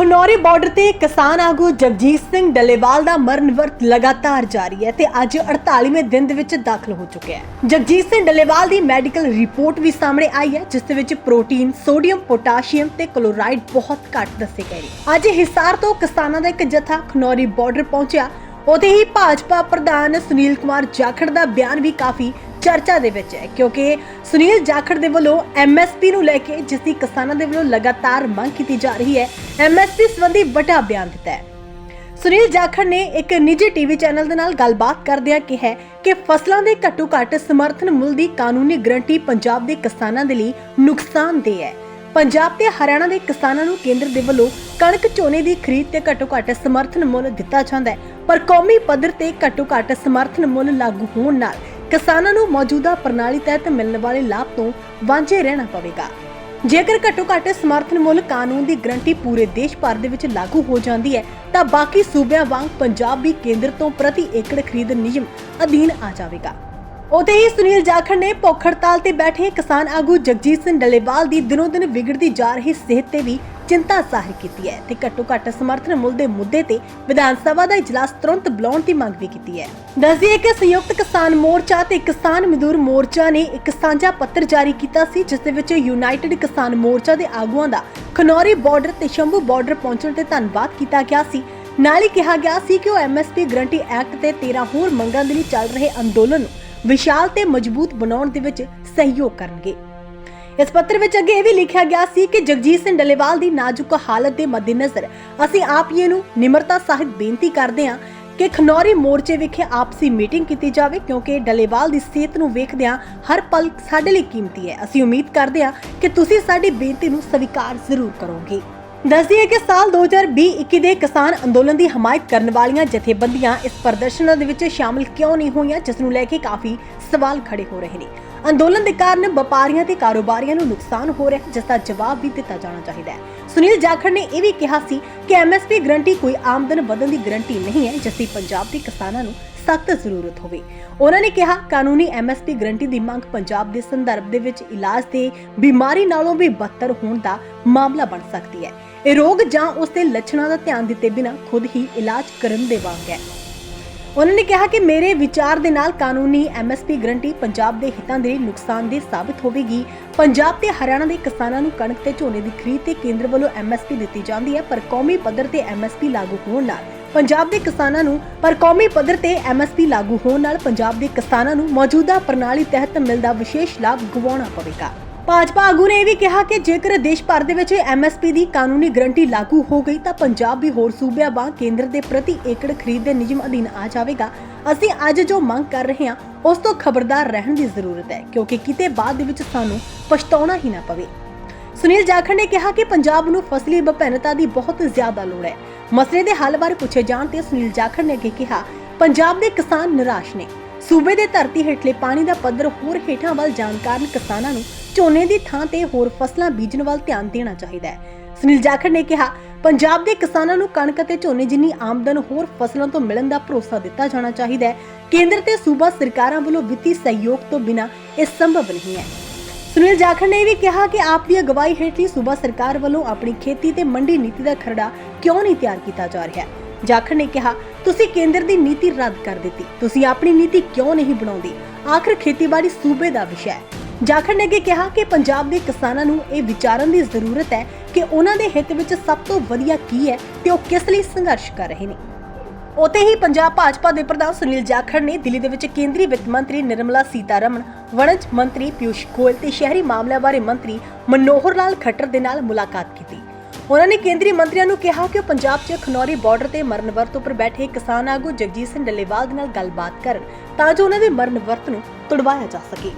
Khanauri border ਤੇ ਕਿਸਾਨ ਆਗੂ ਜਗਜੀਤ ਸਿੰਘ ਡੱਲੇਵਾਲ ਦਾ ਮਰਨ ਵਰਤ ਲਗਾਤਾਰ ਜਾਰੀ ਹੈ ਤੇ ਅੱਜ 48ਵੇਂ ਦਿਨ ਦੇ ਵਿੱਚ ਦਾਖਲ ਹੋ ਚੁੱਕਿਆ ਹੈ। ਜਗਜੀਤ ਸਿੰਘ ਡੱਲੇਵਾਲ ਦੀ ਮੈਡੀਕਲ ਰਿਪੋਰਟ ਵੀ ਸਾਹਮਣੇ ਆਈ ਹੈ, ਜਿਸ ਦੇ ਵਿੱਚ ਪ੍ਰੋਟੀਨ ਸੋਡੀਅਮ ਪੋਟਾਸ਼ੀਅਮ ਤੇ ਕਲੋਰਾਈਡ ਬਹੁਤ ਘੱਟ ਦੱਸੇ ਗਏ ਨੇ। ਅੱਜ ਹਿਸਾਰ ਤੋਂ ਕਿਸਾਨਾਂ ਦਾ ਇੱਕ ਜਥਾ ਖਨੌਰੀ ਬਾਰਡਰ ਪਹੁੰਚਿਆ। ਉਥੇ ਹੀ ਭਾਜਪਾ ਪ੍ਰਧਾਨ ਸੁਨੀਲ ਕੁਮਾਰ ਜਾਖੜ ਦਾ ਬਿਆਨ ਵੀ ਕਾਫੀ ਚਰਚਾ ਦੇ ਵਿੱਚ ਹੈ, ਕਿਉਂਕਿ ਸੁਨੀਲ ਜਾਖੜ ਦੇ ਵੱਲੋਂ ਐਮਐਸਪੀ ਨੂੰ ਲੈ ਕੇ ਜਿਸ ਦੀ ਕਿਸਾਨਾਂ ਦੇ ਵੱਲੋਂ ਲਗਾਤਾਰ ਮੰਗ ਕੀਤੀ ਜਾ ਰਹੀ ਹੈ ਐਮਐਸਪੀ ਸੰਬੰਧੀ ਵੱਡਾ ਬਿਆਨ ਦਿੱਤਾ ਹੈ। ਸੁਨੀਲ ਜਾਖੜ ਨੇ ਇੱਕ ਨਿੱਜੀ ਟੀਵੀ ਚੈਨਲ ਦੇ ਨਾਲ ਗੱਲਬਾਤ ਕਰਦਿਆਂ ਕਿਹਾ ਕਿ ਫਸਲਾਂ ਦੇ ਘੱਟੋ ਘੱਟ ਸਮਰਥਨ ਮੁੱਲ ਦੀ ਕਾਨੂੰਨੀ ਗਰੰਟੀ ਪੰਜਾਬ ਦੇ ਕਿਸਾਨਾਂ ਦੇ ਲਈ ਨੁਕਸਾਨਦੇਹ ਹੈ। ਪੰਜਾਬ ਤੇ ਹਰਿਆਣਾ ਦੇ ਕਿਸਾਨਾਂ ਨੂੰ ਕੇਂਦਰ ਦੇ ਵੱਲੋਂ ਕਣਕ ਝੋਨੇ ਦੀ ਖਰੀਦ ਤੇ ਘੱਟੋ ਘੱਟ ਸਮਰਥਨ ਮੁੱਲ ਦਿੱਤਾ ਜਾਂਦਾ ਹੈ, ਪਰ ਕੌਮੀ ਪੱਧਰ ਤੇ ਘੱਟੋ ਘੱਟ ਸਮਰਥਨ ਮੁੱਲ ਲਾਗੂ ਹੋਣ ਨਾਲ ਕਿਸਾਨਾਂ ਨੂੰ ਮੌਜੂਦਾ ਪ੍ਰਣਾਲੀ ਤਹਿਤ ਮਿਲਣ ਵਾਲੇ ਲਾਭ ਤੋਂ ਵਾਂਝੇ ਰਹਿਣਾ ਪਵੇਗਾ। ਜੇਕਰ ਘੱਟੋ ਘੱਟ ਸਮਰਥਨ ਮੁੱਲ ਕਾਨੂੰਨ ਦੀ ਗਰੰਟੀ ਪੂਰੇ ਦੇਸ਼ ਭਰ ਦੇ ਵਿੱਚ ਲਾਗੂ ਹੋ ਜਾਂਦੀ ਹੈ, ਤਾਂ ਬਾਕੀ ਸੂਬਿਆਂ ਵਾਂਗ ਪੰਜਾਬ ਵੀ ਕੇਂਦਰ ਤੋਂ ਪ੍ਰਤੀ ਏਕੜ ਖਰੀਦ ਨਿਯਮ ਅਧੀਨ ਆ ਜਾਵੇਗਾ। ਉਤੇ ਹੀ ਸੁਨੀਲ ਜਾਖੜ ਨੇ ਭੁੱਖ ਤੇ ਬੈਠੇ ਕਿਸਾਨ ਆਗੂ ਜਗਜੀਤ ਸਿੰਘ ਡੱਲੇਵਾਲ ਦੀ ਦਿਨੋ ਦਿਨ ਵਿਗੜਦੀ ਜਾ ਰਹੀ ਸਿਹਤ ਤੇ ਵੀ ਚਿੰਤਾ ਜ਼ਾਹਿਰ ਕੀਤੀ ਹੈ ਤੇ ਘੱਟੋ ਘੱਟ ਸਮਰਥਨ ਮੁੱਲ ਦੇ ਮੁੱਦੇ ਤੇ ਵਿਧਾਨ ਸਭਾ ਦਾ ਇਜਲਾਸ ਤੁਰੰਤ ਬੁਲਾਉਣ ਦੀ ਮੰਗ ਵੀ ਕੀਤੀ ਹੈ। ਦੱਸਦੀਏ ਕਿ ਸੰਯੁਕਤ ਕਿਸਾਨ ਮੋਰਚਾ ਤੇ ਕਿਸਾਨ ਮਜ਼ਦੂਰ ਮੋਰਚਾ ਨੇ ਇੱਕ ਸਾਂਝਾ ਪੱਤਰ ਜਾਰੀ ਕੀਤਾ ਸੀ, ਜਿਸ ਦੇ ਵਿੱਚ ਯੂਨਾਈਟਿਡ ਕਿਸਾਨ ਮੋਰਚਾ ਦੇ ਆਗੂਆਂ ਦਾ ਖਨੌਰੀ ਬਾਰਡਰ ਤੇ ਸ਼ੰਭੂ ਬਾਰਡਰ ਪਹੁੰਚਣ ਤੇ ਧੰਨਵਾਦ ਕੀਤਾ ਗਿਆ ਸੀ। ਨਾਲ ਹੀ ਕਿਹਾ ਗਿਆ ਸੀ ਕਿ ਉਹ ਐਮਐਸਪੀ ਗਰੰਟੀ ਐਕਟ ਤੇ 13 ਹੋਰ ਮੰਗਾਂ ਦੇ ਲਈ ਚੱਲ ਰਹੇ ਅੰਦੋਲਨ ਨੂੰ ਵਿਸ਼ਾਲ ਤੇ ਮਜ਼ਬੂਤ ਬਣਾਉਣ ਦੇ ਵਿੱਚ ਸਹਿਯੋਗ ਕਰਨਗੇ। ਇਸ ਪੱਤਰ ਵਿੱਚ ਅੱਗੇ ਇਹ ਵੀ ਲਿਖਿਆ ਗਿਆ ਸੀ ਕਿ ਜਗਜੀਤ ਸਿੰਘ ਡੱਲੇਵਾਲ ਦੀ ਨਾਜ਼ੁਕ ਹਾਲਤ ਦੇ ਮੱਦੇਨਜ਼ਰ ਅਸੀਂ ਆਪ ਜੀ ਨੂੰ ਨਿਮਰਤਾ ਸਹਿਤ ਬੇਨਤੀ ਕਰਦੇ ਹਾਂ ਕਿ ਖਨੌਰੀ ਮੋਰਚੇ ਵਿਖੇ ਆਪਸੀ ਮੀਟਿੰਗ ਕੀਤੀ ਜਾਵੇ, ਕਿਉਂਕਿ ਡੱਲੇਵਾਲ ਦੀ ਸਿਹਤ ਨੂੰ ਵੇਖਦਿਆਂ ਹਰ ਪਲ ਸਾਡੇ ਲਈ ਕੀਮਤੀ ਹੈ। ਅਸੀਂ ਉਮੀਦ ਕਰਦੇ ਹਾਂ ਕਿ ਤੁਸੀਂ ਸਾਡੀ ਬੇਨਤੀ ਨੂੰ ਸਵੀਕਾਰ ਜ਼ਰੂਰ ਕਰੋਗੇ। ਦੱਸਦੀ ਹੈ ਕਿ ਸਾਲ 2020-21 ਦੇ ਕਿਸਾਨ ਅੰਦੋਲਨ ਦੀ ਹਮਾਇਤ ਕਰਨ ਵਾਲੀਆਂ ਜਥੇਬੰਦੀਆਂ ਇਸ ਪ੍ਰਦਰਸ਼ਨਾਂ ਦੇ ਵਿੱਚ ਸ਼ਾਮਲ ਕਿਉਂ ਨਹੀਂ ਹੋਈਆਂ ਜਿਸ ਨੂੰ ਲੈ ਕੇ ਕਾਫੀ ਸਵਾਲ ਖੜੇ ਹੋ ਰਹੇ ਨੇ। ਅੰਦੋਲਨ ਦੇ ਕਾਰਨ ਵਪਾਰੀਆਂ ਤੇ ਕਾਰੋਬਾਰੀਆਂ ਨੂੰ ਨੁਕਸਾਨ ਹੋ ਰਿਹਾ ਹੈ, ਜਿਸ ਦਾ ਜਵਾਬ ਵੀ ਦਿੱਤਾ ਜਾਣਾ ਚਾਹੀਦਾ ਹੈ। ਸੁਨੀਲ ਜਾਖੜ ਨੇ ਇਹ ਵੀ ਕਿਹਾ ਸੀ ਕਿ ਐਮਐਸਪੀ ਗਰੰਟੀ ਕੋਈ ਆਮਦਨ ਵਧਣ ਦੀ ਗਰੰਟੀ ਨਹੀਂ ਹੈ ਜਿਸ ਦੀ ਪੰਜਾਬ ਦੇ ਕਿਸਾਨਾਂ ਨੂੰ ਸਖਤ ਜ਼ਰੂਰਤ ਹੋਵੇ। ਉਹਨਾਂ ਨੇ ਕਿਹਾ, ਕਾਨੂੰਨੀ ਐਮਐਸਪੀ ਗਰੰਟੀ ਦੀ ਮੰਗ ਪੰਜਾਬ ਦੇ ਸੰਦਰਭ ਦੇ ਵਿੱਚ ਇਲਾਜ ਤੇ ਬਿਮਾਰੀ ਨਾਲੋਂ ਵੀ ਬਦਤਰ ਹੋਣ ਦਾ ਮਾਮਲਾ ਬਣ ਸਕਦੀ ਹੈ। ਇਹ ਰੋਗ ਜਾਂ ਉਸ ਦੇ ਲੱਛਣਾਂ ਦਾ ਧਿਆਨ ਦਿੱਤੇ ਬਿਨਾਂ ਖੁਦ ਹੀ ਇਲਾਜ ਕਰਨ ਦੇ ਵਾਂਗ ਹੈ। ਉਹਨਾਂ ਨੇ ਕਿਹਾ ਕਿ ਮੇਰੇ ਵਿਚਾਰ ਦੇ ਨਾਲ ਕਾਨੂੰਨੀ ਐਮਐਸਪੀ ਗਰੰਟੀ ਪੰਜਾਬ ਦੇ ਹਿੱਤਾਂ ਦੇ ਲਈ ਨੁਕਸਾਨਦੇਹ ਸਾਬਤ ਹੋਵੇਗੀ। ਪੰਜਾਬ ਤੇ ਹਰਿਆਣਾ ਦੇ ਕਿਸਾਨਾਂ ਨੂੰ ਕਣਕ ਤੇ ਝੋਨੇ ਦੀ ਖਰੀਦ ਤੇ ਕੇਂਦਰ ਵੱਲੋਂ ਐਮਐਸਪੀ ਦਿੱਤੀ ਜਾਂਦੀ ਹੈ, ਪਰ ਕੌਮੀ ਪੱਧਰ ਤੇ ਐਮਐਸਪੀ ਲਾਗੂ ਹੋਣ ਨਾਲ ਪੰਜਾਬ ਦੇ ਕਿਸਾਨਾਂ ਨੂੰ, ਪਰ ਕੌਮੀ ਪੱਧਰ ਤੇ ਐਮਐਸਪੀ ਲਾਗੂ ਹੋਣ ਨਾਲ ਪੰਜਾਬ ਦੇ ਕਿਸਾਨਾਂ ਨੂੰ ਮੌਜੂਦਾ ਪ੍ਰਣਾਲੀ ਤਹਿਤ ਮਿਲਦਾ ਵਿਸ਼ੇਸ਼ ਲਾਭ ਗਵਾਉਣਾ ਪਵੇਗਾ। ਭਾਜਪਾ ਆਗੂ ਨੇ ਇਹ ਵੀ ਕਿਹਾ ਕਿ ਜੇਕਰ ਦੇਸ਼ ਭਰ ਦੇ ਵਿੱਚ ਐਮਐਸਪੀ ਦੀ ਕਾਨੂੰਨੀ ਗਰੰਟੀ ਲਾਗੂ ਹੋ ਗਈ ਤਾਂ ਪੰਜਾਬ ਵੀ ਹੋਰ ਸੂਬਿਆਂ ਵਾਂਗ ਕੇਂਦਰ ਦੇ ਪ੍ਰਤੀ ਏਕੜ ਖਰੀਦ ਦੇ ਨਿਯਮ ਅਧੀਨ ਆ ਜਾਵੇਗਾ। ਅਸੀਂ ਅੱਜ ਜੋ ਮੰਗ ਕਰ ਰਹੇ ਹਾਂ, ਉਸ ਤੋਂ ਖਬਰਦਾਰ ਰਹਿਣ ਦੀ ਜ਼ਰੂਰਤ ਹੈ, ਕਿਉਂਕਿ ਕਿਤੇ ਬਾਅਦ ਦੇ ਵਿੱਚ ਸਾਨੂੰ ਪਛਤਾਉਣਾ ਹੀ ਨਾ ਪਵੇ। ਸੁਨੀਲ ਜਾਖੜ ਨੇ ਕਿਹਾ ਕਿ ਪੰਜਾਬ ਨੂੰ ਫਸਲੀ ਵਿਭਿੰਨਤਾ ਦੀ ਬਹੁਤ ਜ਼ਿਆਦਾ ਲੋੜ ਹੈ। ਮਸਲੇ ਦੇ ਹੱਲ ਬਾਰੇ ਪੁੱਛੇ ਜਾਣ ਤੇ ਸੁਨੀਲ ਜਾਖੜ ਨੇ ਅੱਗੇ ਕਿਹਾ, ਪੰਜਾਬ ਦੇ ਕਿਸਾਨ ਨਿਰਾਸ਼ ਨੇ। ਸੂਬੇ ਦੇ ਧਰਤੀ ਹੇਠਲੇ ਪਾਣੀ ਦਾ ਪੱਧਰ ਹੋਰ ਹੇਠਾਂ ਵੱਲ ਜਾਣ ਕਾਰਨ ਕਿਸਾਨਾਂ ਨੂੰ ਝੋਨੇ ਦੀ ਥਾਂ ਤੇ ਹੋਰ ਫਸਲਾਂ ਬੀਜਣ ਵੱਲ ਧਿਆਨ ਦੇਣਾ ਚਾਹੀਦਾ ਹੈ। ਸੁਨੀਲ ਜਾਖੜ ਨੇ ਕਿਹਾ, ਪੰਜਾਬ ਦੇ ਕਿਸਾਨਾਂ ਨੂੰ ਕਣਕ ਅਤੇ ਝੋਨੇ ਜਿੰਨੀ ਆਮਦਨ ਹੋਰ ਫਸਲਾਂ ਤੋਂ ਮਿਲਣ ਦਾ ਭਰੋਸਾ ਦਿੱਤਾ ਜਾਣਾ ਚਾਹੀਦਾ ਹੈ। ਕੇਂਦਰ ਤੇ ਸੂਬਾ ਸਰਕਾਰਾਂ ਵੱਲੋਂ ਵਿੱਤੀ ਸਹਿਯੋਗ ਤੋਂ ਬਿਨਾਂ ਇਹ ਸੰਭਵ ਨਹੀਂ ਹੈ। ਸੁਨੀਲ ਜਾਖੜ ਨੇ ਵੀ ਕਿਹਾ ਕਿ ਆਪ ਦੀ ਅਗਵਾਈ ਹੇਠਲੀ ਸੂਬਾ ਸਰਕਾਰ ਵੱਲੋਂ ਆਪਣੀ ਖੇਤੀ ਤੇ ਮੰਡੀ ਨੀਤੀ ਦਾ ਖਰੜਾ ਕਿਉਂ ਨਹੀਂ ਤਿਆਰ ਕੀਤਾ ਜਾ ਰਿਹਾ ਜਾਖੜ ਨੇ ਕਿਹਾ, ਤੁਸੀਂ ਕੇਂਦਰ ਦੀ ਨੀਤੀ ਰੱਦ ਕਰ ਦਿੱਤੀ। ਤੁਸੀਂ ਆਪਣੀ ਨੀਤੀ ਕਿਉਂ ਨਹੀਂ ਬਣਾਉਂਦੇ? ਆਖਰ ਖੇਤੀਬਾੜੀ ਸੂਬੇ ਦਾ ਵਿਸ਼ਾ ਹੈ। ਜਾਖੜ ਨੇ ਅੱਗੇ ਕਿਹਾ ਕਿ ਪੰਜਾਬ ਦੇ ਕਿਸਾਨਾਂ ਨੂੰ ਇਹ ਵਿਚਾਰਨ ਦੀ ਜ਼ਰੂਰਤ ਹੈ ਕਿ ਉਹਨਾਂ ਦੇ ਹਿੱਤ ਵਿੱਚ ਸਭ ਤੋਂ ਵਧੀਆ ਕੀ ਹੈ ਤੇ ਉਹ ਕਿਸ ਲਈ ਸੰਘਰਸ਼ ਕਰ ਰਹੇ ਨੇ। ਉਤੇ ਹੀ ਪੰਜਾਬ ਭਾਜਪਾ ਦੇ ਪ੍ਰਧਾਨ ਸੁਨੀਲ ਜਾਖੜ ਨੇ ਦਿੱਲੀ ਦੇ ਵਿੱਚ ਕੇਂਦਰੀ ਵਿੱਤ ਮੰਤਰੀ ਨਿਰਮਲਾ ਸੀਤਾਰਮਨ, ਵਣਜ ਮੰਤਰੀ ਪਿਊਸ਼ ਗੋਇਲ ਤੇ ਸ਼ਹਿਰੀ ਮਾਮਲਿਆਂ ਬਾਰੇ ਮੰਤਰੀ ਮਨੋਹਰ ਲਾਲ ਖੱਟਰ ਦੇ ਨਾਲ ਮੁਲਾਕਾਤ ਕੀਤੀ। ਉਹਨਾਂ ਨੇ ਕੇਂਦਰੀ ਮੰਤਰੀਆਂ ਨੂੰ ਕਿਹਾ ਕਿ ਉਹ ਪੰਜਾਬ 'ਚ ਖਨੌਰੀ ਬਾਰਡਰ ਤੇ ਮਰਨ ਵਰਤ ਉੱਪਰ ਬੈਠੇ ਕਿਸਾਨ ਆਗੂ ਜਗਜੀਤ ਸਿੰਘ ਡੱਲੇਵਾਲ ਦੇ ਨਾਲ ਗੱਲਬਾਤ ਕਰਨ ਤਾਂ ਜੋ ਉਹਨਾਂ ਦੇ ਮਰਨ ਵਰਤ ਨੂੰ ਤੁੜਵਾਇਆ ਜਾ ਸਕੇ।